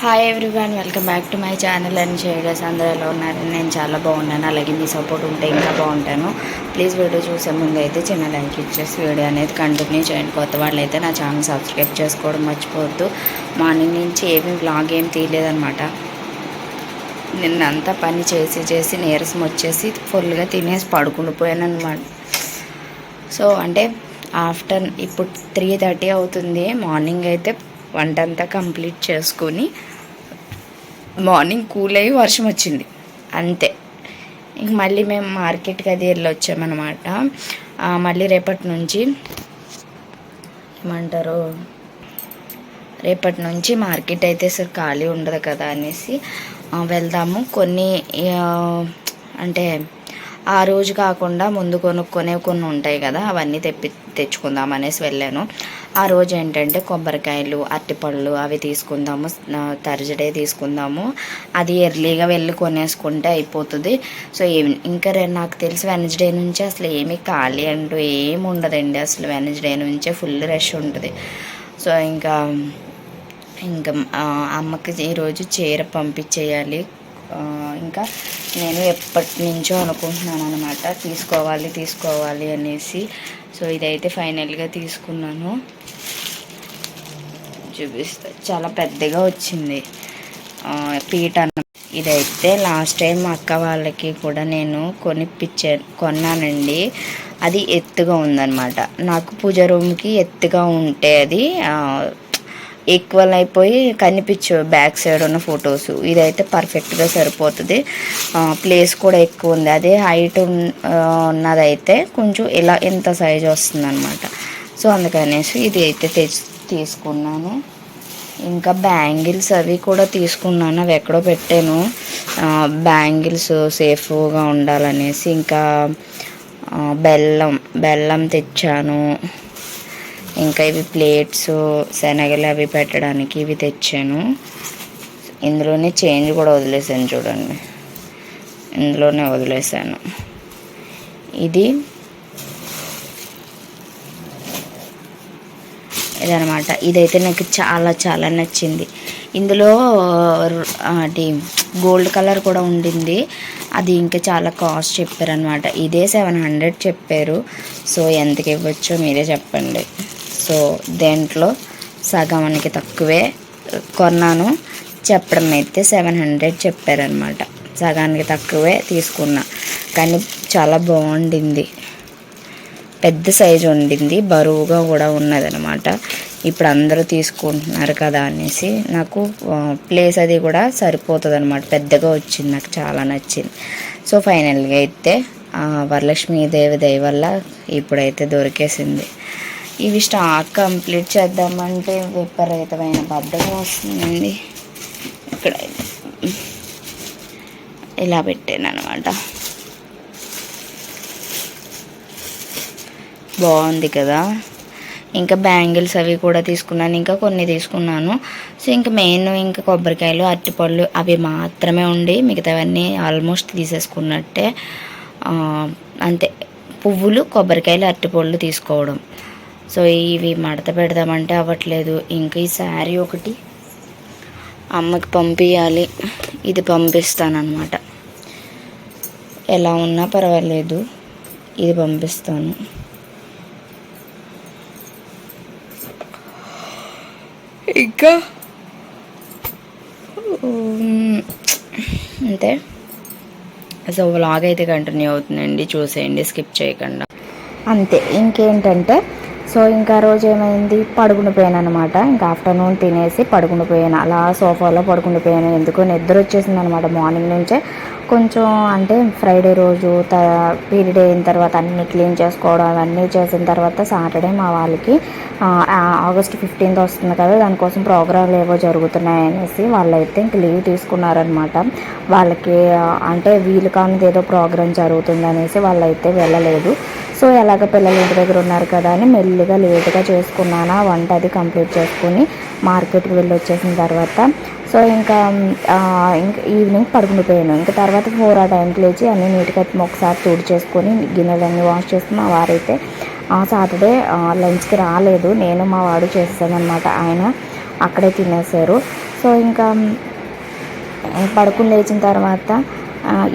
Hi everyone welcome back to my channel and shaders అందరూ ఎలా ఉన్నారు? నేను చాలా బాగున్నాను. అలాగే మీ సపోర్ట్ ఉంటే ఇంకా బాగుంటాను. ప్లీజ్ వీడియో చూసే ముందు అయితే చిన్న లైక్ ఇచ్చేసి వీడియో అనేది కంటిన్యూ చేయండి. కొత్త వాళ్ళు అయితే నా ఛానల్ సబ్స్క్రైబ్ చేసుకోవడం మర్చిపోవద్దు. మార్నింగ్ నుంచి ఏమీ వ్లాగ్ ఏం తీయలేదనమాట నిన్నంతా పని చేసి చేసి నీరసం వచ్చేసి ఫుల్గా తినేసి పడుకుండిపోయాను అనమాట సో అంటే ఆఫ్టర్ ఇప్పుడు త్రీ థర్టీ అవుతుంది. మార్నింగ్ అయితే వంట అంతా కంప్లీట్ చేసుకొని మార్నింగ్ కూల్ అయ్యి వర్షం వచ్చింది. అంతే. ఇంక మళ్ళీ మేము మార్కెట్కి అది వెళ్ళి వచ్చామన్నమాట మళ్ళీ రేపటి నుంచి ఏమంటారు? రేపటి నుంచి మార్కెట్ అయితే అసలు ఖాళీ ఉండదు కదా అనేసి వెళ్దాము. కొన్ని అంటే ఆ రోజు కాకుండా ముందు కొనుక్కునే కొన్ని ఉంటాయి కదా అవన్నీ తెప్పి తెచ్చుకుందాం అనేసి వెళ్ళాను. ఆ రోజు ఏంటంటే కొబ్బరికాయలు అరటిపళ్ళు అవి తీసుకుందాము థర్స్డే తీసుకుందాము. అది ఎర్లీగా వెళ్ళి కొనేసుకుంటే అయిపోతుంది. సో ఇంకా రే- నాకు తెలిసి వెనస్డే నుంచి అసలు ఏమీ ఖాళీ అంటూ ఏమి ఉండదండి. అసలు వెనస్డే నుంచే ఫుల్ రష్ ఉంటుంది. సో ఇంకా ఇంకా అమ్మకి ఈరోజు చీర పంపించేయాలి. ఇంకా నేను ఎప్పటి నుంచో అనుకుంటున్నాను అనమాట తీసుకోవాలి తీసుకోవాలి అనేసి. సో ఇదైతే ఫైనల్గా తీసుకున్నాను. చూపిస్తా. చాలా పెద్దగా వచ్చింది. పీట అన్న ఇదైతే లాస్ట్ టైం మా అక్క వాళ్ళకి కూడా నేను కొనిపించాను కొన్నానండి. అది ఎత్తుగా ఉందన్నమాట. నాకు పూజ రూమ్కి ఎత్తుగా ఉంటే అది ఈక్వల్ అయిపోయి కనిపించు బ్యాక్ సైడ్ ఉన్న ఫొటోస్ ఇదైతే పర్ఫెక్ట్గా సరిపోతుంది. ప్లేస్ కూడా ఎక్కువ ఉంది. అదే హైట్ ఉన్నదైతే కొంచెం ఇలా ఇంత సైజ్ వస్తుంది అనమాట సో అందుకనేసి ఇది అయితే తెచ్చి తీసుకున్నాను. ఇంకా బ్యాంగిల్స్ అవి కూడా తీసుకున్నాను. అవి ఎక్కడో పెట్టాను. బ్యాంగిల్స్ సేఫ్గా ఉండాలనేసి ఇంకా బెల్లం బెల్లం తెచ్చాను. ఇంకా ఇవి ప్లేట్స్ శనగలు అవి పెట్టడానికి ఇవి తెచ్చాను. ఇందులోనే చేంజ్ కూడా వదిలేసాను చూడండి. ఇందులోనే వదిలేసాను ఇది ఇదనమాట ఇదైతే నాకు చాలా చాలా నచ్చింది. ఇందులో అది గోల్డ్ కలర్ కూడా ఉండింది. అది ఇంకా చాలా కాస్ట్ చెప్పారనమాట ఇదే సెవెన్ హండ్రెడ్ చెప్పారు. సో ఎంతకి ఇవ్వచ్చో మీరే చెప్పండి. సో దేంట్లో సగానికి తక్కువే కొన్నాను. చెప్పడం అయితే సెవెన్ హండ్రెడ్ చెప్పారనమాట సగానికి తక్కువే తీసుకున్నా. కానీ చాలా బాగుండింది. పెద్ద సైజు ఉండింది. బరువుగా కూడా ఉన్నదనమాట ఇప్పుడు అందరూ తీసుకుంటున్నారు కదా అనేసి నాకు ప్లేస్ అది కూడా సరిపోతుంది అనమాట పెద్దగా వచ్చింది. నాకు చాలా నచ్చింది. సో ఫైనల్గా అయితే వరలక్ష్మీదేవి వరలక్ష్మి దేవి దయ వల్ల ఇప్పుడైతే దొరికేసింది. ఇవి స్టాక్ కంప్లీట్ చేద్దామంటే విపరీతమైన బద్దకం వస్తుందండి. ఇక్కడ ఇలా పెట్టాను అనమాట బాగుంది కదా. ఇంకా బ్యాంగిల్స్ అవి కూడా తీసుకున్నాను ఇంకా కొన్ని తీసుకున్నాను. సో ఇంకా మెయిన్ ఇంకా కొబ్బరికాయలు అరటిపళ్ళు అవి మాత్రమే ఉండి మిగతావన్నీ ఆల్మోస్ట్ తీసేసుకున్నట్టే అంతే. పువ్వులు కొబ్బరికాయలు అరటిపళ్ళు తీసుకోవడం. సో ఇవి మడత పెడదామంటే అవ్వట్లేదు. ఇంకా ఈ శారీ ఒకటి అమ్మకి పంపించాలి ఇది పంపిస్తానన్నమాట. ఎలా ఉన్నా పర్వాలేదు. ఇది పంపిస్తాను. ఇంకా? అంతే సో వ్లాగ్ అయితే కంటిన్యూ అవుతుందండి. చూసేయండి స్కిప్ చేయకుండా. అంతే. ఇంకేంటంటే సో ఇంకా రోజు ఏమైంది? పడుకుని పోయాను అనమాట ఇంకా ఆఫ్టర్నూన్ తినేసి పడుకుని పోయాను. అలా సోఫాలో పడుకుని పోయాను. ఎందుకో నిద్ర వచ్చేసింది అనమాట మార్నింగ్ నుంచే. కొంచెం అంటే ఫ్రైడే రోజు త పీరియడ్ అయిన తర్వాత అన్ని క్లీన్ చేసుకోవడం అవన్నీ చేసిన తర్వాత సాటర్డే మా వాళ్ళకి ఆగస్ట్ ఫిఫ్టీన్త్ వస్తుంది కదా దానికోసం ప్రోగ్రాంలు ఏవో జరుగుతున్నాయి అనేసి వాళ్ళైతే ఇంక లీవ్ తీసుకున్నారనమాట. వాళ్ళకి అంటే వీలు కానిది ఏదో ప్రోగ్రాం జరుగుతుంది అనేసి వాళ్ళైతే వెళ్ళలేదు. సో ఎలాగ పిల్లలు ఇంటి దగ్గర ఉన్నారు కదా అని మెల్లిగా లేట్గా చేసుకున్నాను వంట అది కంప్లీట్ చేసుకుని మార్కెట్కి వెళ్ళి వచ్చేసిన తర్వాత. సో ఇంకా ఇంకా ఈవినింగ్ పడుకునిపోయాను ఇంకా తర్వాత ఫోర్ ఆ టైంకి లేచి అన్నీ నీట్గా ఒకసారి తూడు చేసుకొని గిన్నెలన్నీ వాష్ చేసుకుని మా వారైతే సాటర్డే లంచ్కి రాలేదు. నేను మా వాడు చేస్తానన్నమాట ఆయన అక్కడే తినేసారు. సో ఇంకా పడుకుని లేచిన తర్వాత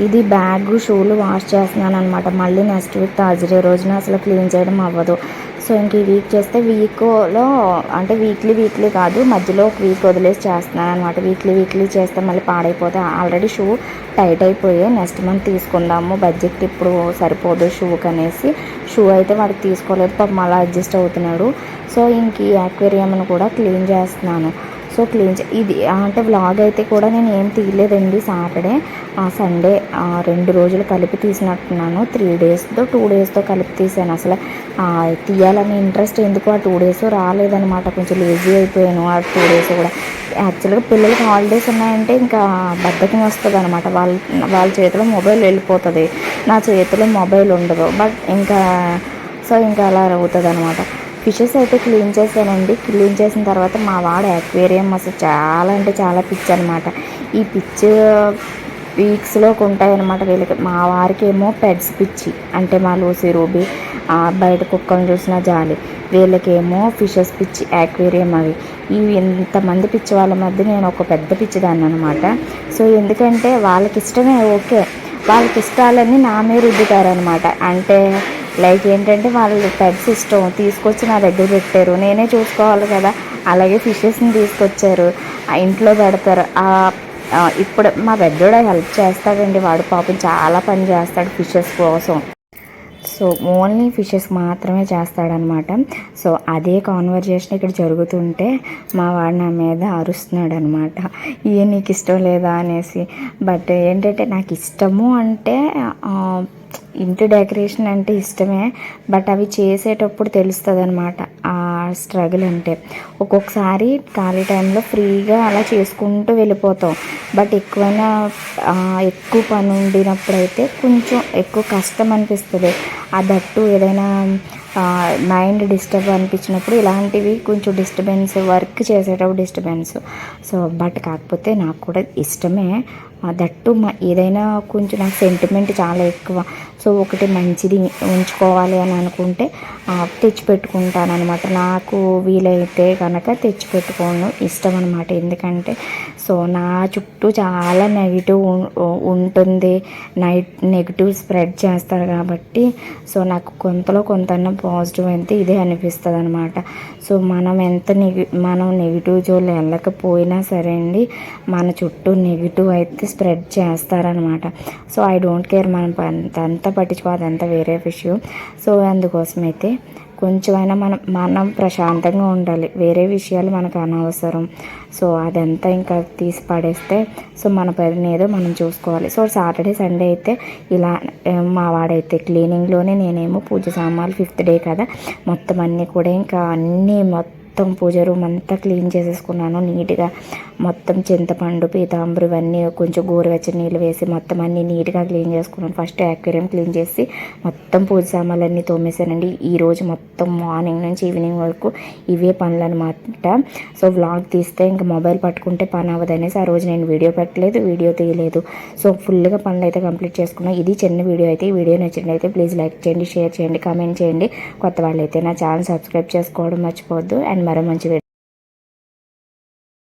ఇది బ్యాగ్ షూలు వాష్ చేస్తున్నాను అనమాట మళ్ళీ నెక్స్ట్ వీక్ థర్స్డే రోజున అసలు క్లీన్ చేయడం అవ్వదు. సో ఇంక ఈ వీక్ చేస్తే వీక్లో అంటే వీక్లీ వీక్లీ కాదు మధ్యలో ఒక వీక్ వదిలేసి చేస్తున్నాను అనమాట వీక్లీ వీక్లీ చేస్తే మళ్ళీ పాడైపోతే ఆల్రెడీ షూ టైట్ అయిపోయి నెక్స్ట్ మంత్ తీసుకుందాము బడ్జెట్ ఇప్పుడు సరిపోదు షూకి అనేసి షూ అయితే వాడికి తీసుకోలేదు పాపం అలా అడ్జస్ట్ అవుతున్నాడు. సో ఇంక ఈ యాక్వేరియంను కూడా క్లీన్ చేస్తున్నాను. సో క్లీన్ ఇది అంటే వ్లాగ్ అయితే కూడా నేను ఏం తీయలేదండి సాటర్డే. ఆ సండే రెండు రోజులు కలిపి తీసినట్టున్నాను. త్రీ డేస్తో టూ డేస్తో కలిపి తీసాను అసలు. తీయాలని ఇంట్రెస్ట్ ఎందుకు? ఆ టూ డేస్ రాలేదనమాట కొంచెం లేజీ అయిపోయాను ఆ టూ డేస్ కూడా. యాక్చువల్గా పిల్లలకి హాలిడేస్ ఉన్నాయంటే ఇంకా బద్ధకం వస్తుంది అనమాట వాళ్ళ వాళ్ళ చేతిలో మొబైల్ వెళ్ళిపోతుంది. నా చేతిలో మొబైల్ ఉండదు. బట్ ఇంకా సో ఇంకా అలా అవుతుంది అనమాట ఫిషెస్ అయితే క్లీన్ చేశానండి. క్లీన్ చేసిన తర్వాత మా వాడు అక్వేరియం అసలు చాలా అంటే చాలా పిచ్చి అనమాట ఈ పిచ్చి వీక్స్లోకి ఉంటాయి అనమాట వీళ్ళకి. మా వారికి ఏమో పెడ్స్ పిచ్చి. అంటే మా లూసీ రూబీ బయట కుక్కలను చూసిన జాలి. వీళ్ళకేమో ఫిషెస్ పిచ్చి యాక్వేరియం అవి. ఇవి ఇంతమంది పిచ్చి వాళ్ళ మధ్య నేను ఒక పెద్ద పిచ్చిదాన్ని అనమాట సో ఎందుకంటే వాళ్ళకి ఇష్టమే ఓకే. వాళ్ళకి ఇష్టాలన్నీ నా మీద రుద్దుతారనమాట అంటే లైక్ ఏంటంటే వాళ్ళు పెట్స్ ఇష్టం తీసుకొచ్చి నా దగ్గర పెట్టారు. నేనే చూసుకోవాలి కదా. అలాగే ఫిషెస్ని తీసుకొచ్చారు. ఆ ఇంట్లో పెడతారు. ఇప్పుడు మా పెద్దోడు హెల్ప్ చేస్తాడండి. వాడు పాపం చాలా పని చేస్తాడు ఫిషెస్ కోసం. సో ఓన్లీ ఫిషెస్ మాత్రమే చేస్తాడనమాట. సో అదే కాన్వర్జేషన్ ఇక్కడ జరుగుతుంటే మా వాడు నా మీద అరుస్తున్నాడు అనమాట ఏ నీకు ఇష్టం లేదా? అనేసి. బట్ ఏంటంటే నాకు ఇష్టము అంటే ఇంటి డెకరేషన్ అంటే ఇష్టమే బట్ అవి చేసేటప్పుడు తెలుస్తుంది అనమాట ఆ స్ట్రగుల్ అంటే. ఒక్కొక్కసారి ఖాళీ టైంలో ఫ్రీగా అలా చేసుకుంటూ వెళ్ళిపోతాం. బట్ ఎక్కువైనా ఎక్కువ పని ఉండినప్పుడు అయితే కొంచెం ఎక్కువ కష్టం అనిపిస్తుంది. ఆ దట్టు ఏదైనా మైండ్ డిస్టర్బ్ అనిపించినప్పుడు ఇలాంటివి కొంచెం డిస్టర్బెన్స్ వర్క్ చేసేటప్పుడు డిస్టర్బెన్స్. సో బట్ కాకపోతే నాకు కూడా ఇష్టమే. దట్టు మా ఏదైనా కొంచెం నాకు సెంటిమెంట్ చాలా ఎక్కువ. సో ఒకటి మంచిది ఉంచుకోవాలి అని అనుకుంటే ఆ, తెచ్చిపెట్టుకుంటాను అనమాట నాకు వీలైతే కనుక తెచ్చిపెట్టుకోను ఇష్టం అనమాట ఎందుకంటే సో నా చుట్టూ చాలా నెగిటివ్ ఉంటుంది. నైట్ నెగిటివ్ స్ప్రెడ్ చేస్తారు కాబట్టి సో నాకు కొంతలో కొంత పాజిటివ్ అయితే ఇదే అనిపిస్తుంది అనమాట సో మనం ఎంత నెగి మనం నెగిటివ్ జోలు వెళ్ళకపోయినా సరే అండి మన చుట్టూ నెగిటివ్ అయితే స్ప్రెడ్ చేస్తారనమాట. సో ఐ డోంట్ కేర్ మనం అంత అంతా పట్టించుకోవాలి అదంతా వేరే విషయం. సో అందుకోసం అయితే కొంచెమైనా మనం మనం ప్రశాంతంగా ఉండాలి. వేరే విషయాలు మనకు అనవసరం. సో అదంతా ఇంకా తీసి పడేస్తే సో మన పని ఏదో మనం చూసుకోవాలి. సో సాటర్డే సండే అయితే ఇలా మా వాడైతే క్లీనింగ్లోనే నేనేమో పూజ సామాన్లు ఫిఫ్త్ డే కదా మొత్తం అన్నీ కూడా ఇంకా అన్నీ మొత్తం మొత్తం పూజ రూమ్ అంతా క్లీన్ చేసేసుకున్నాను. నీట్గా మొత్తం చింతపండు పీతాంబరు ఇవన్నీ కొంచెం గోరువెచ్చని నీళ్ళు వేసి మొత్తం అన్నీ నీట్గా క్లీన్ చేసుకున్నాను. ఫస్ట్ యాక్వేరియం క్లీన్ చేసి మొత్తం పూజ సామాన్లన్నీ తోమేశానండి. ఈరోజు మొత్తం మార్నింగ్ నుంచి ఈవినింగ్ వరకు ఇవే పనులు అనమాట సో వ్లాగ్ తీస్తే ఇంకా మొబైల్ పట్టుకుంటే పని అవ్వదు అనేసి ఆ రోజు నేను వీడియో పెట్టలేదు వీడియో తీయలేదు. సో ఫుల్గా పనులు అయితే కంప్లీట్ చేసుకున్నాను. ఇది చిన్న వీడియో అయితే ఈ వీడియో అయితే ప్లీజ్ లైక్ చేయండి షేర్ చేయండి కామెంట్ చేయండి. కొత్త వాళ్ళైతే నా ఛానల్ సబ్స్క్రైబ్ చేసుకోవడం మర్చిపోవద్దు. అండ్ మరో మంచి